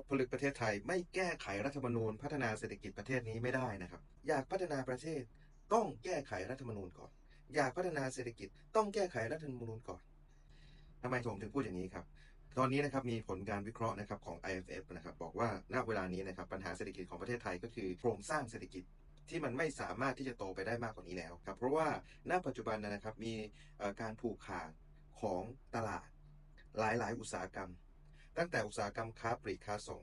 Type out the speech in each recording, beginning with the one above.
กผลึกประเทศไทย ไม่แก้ไขรัฐธรรมนูญ พัฒนาเศรษฐกิจประเทศนี้ไม่ได้นะครับ อยากพัฒนาประเทศต้องแก้ไขรัฐธรรมนูญก่อน อยากพัฒนาเศรษฐกิจต้องแก้ไขรัฐธรรมนูญก่อนทำไมผมถึงพูดอย่างนี้ครับตอนนี้นะครับมีผลการวิเคราะห์นะครับของ IMF นะครับบอกว่าณเวลานี้นะครับปัญหาเศรษฐกิจของประเทศไทยก็คือโครงสร้างเศรษฐกิจที่มันไม่สามารถที่จะโตไปได้มากกว่านี้แล้วครับเพราะว่าณปัจจุบันนะครับมีการผูกขาดของตลาดหลาย ๆ อุตสาหกรรม ตั้งแต่อุตสาหกรรมค้าปลีกค้าส่ง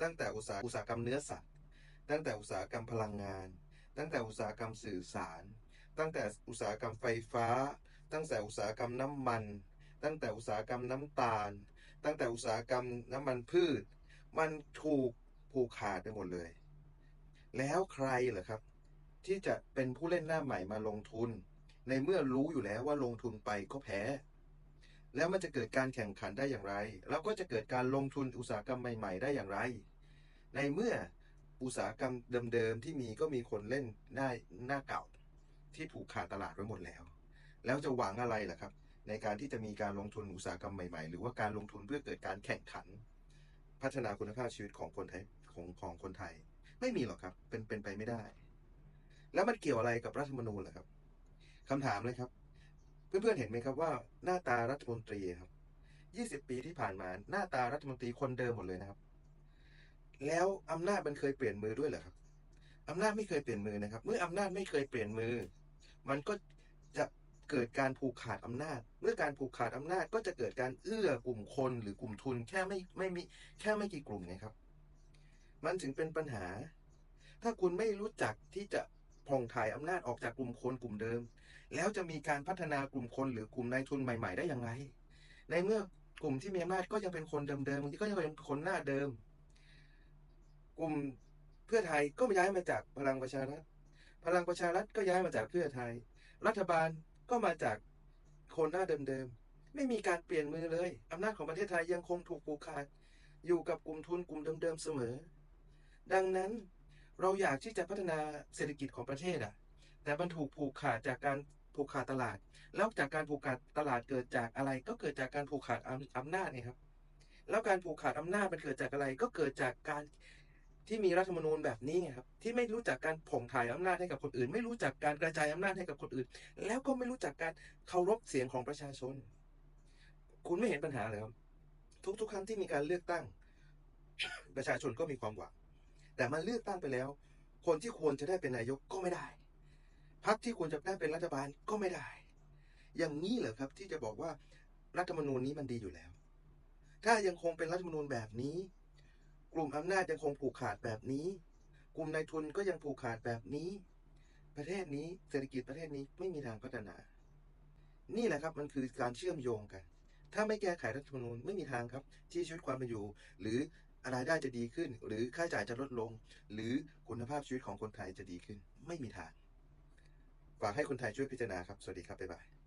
ตั้งแต่อุตสาหอุตสาหกรรมเนื้อสัตว์ ตั้งแต่อุตสาหกรรมพลังงาน ตั้งแต่อุตสาหกรรมสื่อสาร ตั้งแต่อุตสาหกรรมไฟฟ้า ตั้งแต่อุตสาหกรรมน้ำมัน ตั้งแต่อุตสาหกรรมน้ำตาล ตั้งแต่อุตสาหกรรมน้ำมันพืช มันถูกผูกขาดไปหมดเลย แล้วใครเหรอครับ ที่จะเป็นผู้เล่นหน้าใหม่มาลงทุน ในเมื่อรู้อยู่แล้วว่าลงทุนไปก็แพ้ แล้วมันจะเกิดการแข่งขันได้อย่างไรแล้วก็จะเกิดการลงทุนอุตสาหกรรมใหม่ ๆ ได้อย่างไร ในเมื่ออุตสาหกรรมเดิมๆที่มีก็มีคนเล่นหน้าหน้าเก่า ที่ผูกขาดตลาดไว้หมดแล้ว แล้วจะหวังอะไรล่ะครับ ในการที่จะมีการลงทุนอุตสาหกรรมใหม่ๆ หรือว่าการลงทุนเพื่อเกิดการแข่งขัน พัฒนาคุณภาพชีวิตของคนไทยของของคนไทย ไม่มีหรอกครับเป็นเป็นไปไม่ได้ แล้วมันเกี่ยวอะไรกับรัฐธรรมนูญล่ะครับคำถามเลยครับ เพื่อนๆเห็นไหมครับว่าหน้าตารัฐมนตรีครับ20ปีที่ผ่านมาหน้าตารัฐมนตรีคนเดิมหมดเลยนะครับ แล้วอำนาจมันเคยเปลี่ยนมือด้วยเหรอครับอำนาจไม่เคยเปลี่ยนมือนะครับ เมื่ออำนาจไม่เคยเปลี่ยนมือ มันก็จะเกิดการผูกขาดอำนาจ เมื่อการผูกขาดอำนาจก็จะเกิดการเอื้อกลุ่มคนหรือกลุ่มทุนแค่ไม่ไม่มีแค่ไม่กี่กลุ่มไงครับ มันถึงเป็นปัญหา ถ้าคุณไม่รู้จักที่จะ ผ่องถ่ายอำนาจออกจากกลุ่มคนกลุ่มเดิม แล้วจะมีการพัฒนากลุ่มคนหรือกลุ่มนายทุนใหม่ ๆ ได้อย่างไร ในเมื่อกลุ่มที่มีอำนาจก็ยังเป็นคนเดิมๆบางทีก็ยังเป็นคนหน้าเดิม กลุ่มเพื่อไทยก็ย้ายมาจากพลังประชารัฐ พลังประชารัฐก็ย้ายมาจากเพื่อไทย รัฐบาลก็มาจากคนหน้าเดิมๆ ไม่มีการเปลี่ยนมือเลย อำนาจของประเทศไทยยังคงถูกผูกขาด อยู่กับกลุ่มทุนกลุ่มเดิมๆเสมอ ดังนั้น เราอยากที่จะพัฒนาเศรษฐกิจของประเทศอะแต่มันถูกผูกขาดจากการผูกขาดตลาด แล้วจากการผูกขาดตลาดเกิดจากอะไร ก็เกิดจากการผูกขาดอำนาจนี่ครับ แล้วการผูกขาดอำนาจมันเกิดจากอะไร ก็เกิดจากการที่มีรัฐธรรมนูญแบบนี้ไงครับ ที่ไม่รู้จักการผ่องถ่ายอำนาจให้กับคนอื่น ไม่รู้จักการกระจายอำนาจให้กับคนอื่น แล้วก็ไม่รู้จักการเคารพเสียงของประชาชน คุณไม่เห็นปัญหาเลยครับ ทุกๆ ครั้งที่มีการเลือกตั้ง ประชาชนก็มีความหวัง แต่มาเลือกตั้งไปแล้ว คนที่ควรจะได้เป็นนายกก็ไม่ได้ พรรคที่ควรจะได้เป็นรัฐบาลก็ไม่ได้ อย่างนี้เหรอครับที่จะบอกว่ารัฐธรรมนูญนี้มันดีอยู่แล้ว ถ้ายังคงเป็นรัฐธรรมนูญแบบนี้ กลุ่มอำนาจยังคงผูกขาดแบบนี้ กลุ่มนายทุนก็ยังผูกขาดแบบนี้ ประเทศนี้เศรษฐกิจประเทศนี้ไม่มีทางพัฒนา นี่แหละครับมันคือการเชื่อมโยงกันถ้าไม่แก้ไขรัฐธรรมนูญไม่มีทางครับ ที่ชีวิตความเป็นอยู่ หรือ รายได้จะดีขึ้น หรือค่าใช้จ่ายจะลดลง หรือคุณภาพชีวิตของคนไทยจะดีขึ้น ไม่มีทาง ฝากให้คนไทยช่วยพิจารณาครับ สวัสดีครับ บ๊ายบาย